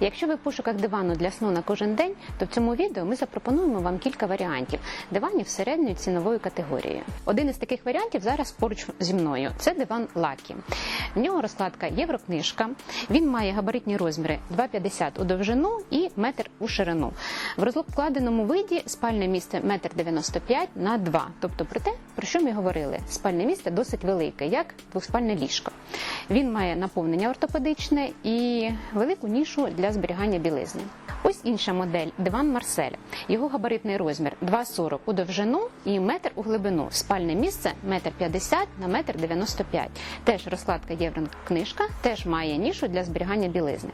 Якщо ви в пошуках дивану для сну на кожен день, то в цьому відео ми запропонуємо вам кілька варіантів диванів середньої цінової категорії. Один із таких варіантів зараз поруч зі мною це диван Лакі. В нього розкладка єврокнижка. Він має габаритні розміри 2,50 у довжину і метр у ширину. В розкладеному виді спальне місце 1,95 м на 2 Тобто про те, про що ми говорили. Спальне місце досить велике, як двоспальне ліжко. Він має наповнення ортопедичне і велику нішу для зберігання білизни. Ось інша модель диван Марсель. Його габаритний розмір 2,40 у довжину і метр у глибину. Спальне місце 1,50 м на 1,95 м. Теж розкладка єврокнижка, теж має нішу для зберігання білизни.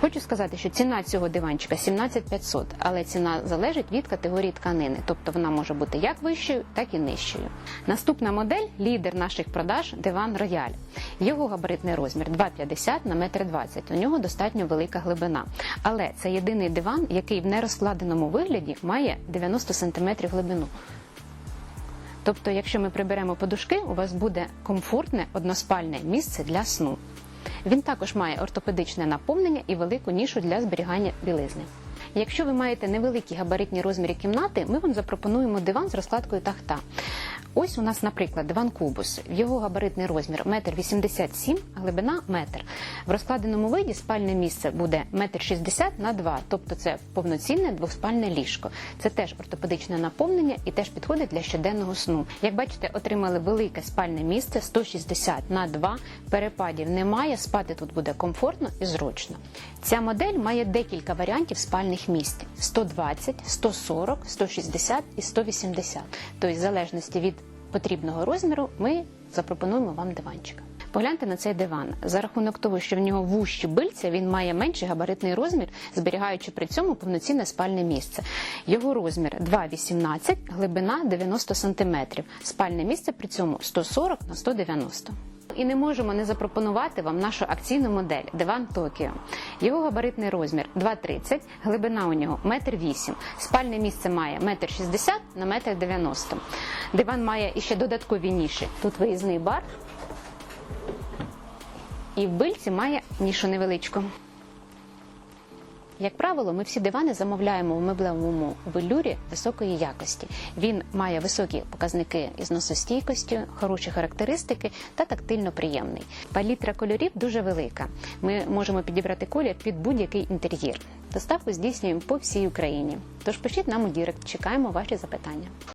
Хочу сказати, що ціна цього диванчика 17 500, але ціна залежить від категорії тканини, тобто вона може бути як вищою, так і нижчою. Наступна модель лідер наших продаж диван Рояль. Його габаритний розмір 2,50 на 1,20 м. У нього достатньо велика глибина. Але це єдиний диван, який в нерозкладеному вигляді має 90 см глибину. Тобто, якщо ми приберемо подушки, у вас буде комфортне односпальне місце для сну. Він також має ортопедичне наповнення і велику нішу для зберігання білизни. Якщо ви маєте невеликі габаритні розміри кімнати, ми вам запропонуємо диван з розкладкою тахта. Ось у нас, наприклад, диван кубус. Його габаритний розмір 1,87 м, глибина метр. В розкладеному виді спальне місце буде 1,60 м на 2 тобто це повноцінне двоспальне ліжко. Це теж ортопедичне наповнення і теж підходить для щоденного сну. Як бачите, отримали велике спальне місце 160 на 2 перепадів немає. Спати тут буде комфортно і зручно. Ця модель має декілька варіантів спальних місць: 120, 140, 160 і 180. Тобто, в залежності від потрібного розміру, ми запропонуємо вам диванчик. Погляньте на цей диван. За рахунок того, що в нього вущі бильця, він має менший габаритний розмір, зберігаючи при цьому повноцінне спальне місце. Його розмір 2,18, глибина 90 см. Спальне місце при цьому 140 на 190 і не можемо не запропонувати вам нашу акційну модель Диван Токіо. Його габаритний розмір 2,30, глибина у нього 1,8 м. Спальне місце має 1,60 м на 1,90 м. Диван має іще додаткові ніші. Тут виїзний бар. І в бильці має нішу невеличку. Як правило, ми всі дивани замовляємо в меблевому велюрі високої якості. Він має високі показники із носостійкостю, хороші характеристики та тактильно приємний. Палітра кольорів дуже велика. Ми можемо підібрати колір під будь-який інтер'єр. Доставку здійснюємо по всій Україні. Тож пишіть нам у Дірект, чекаємо ваші запитання.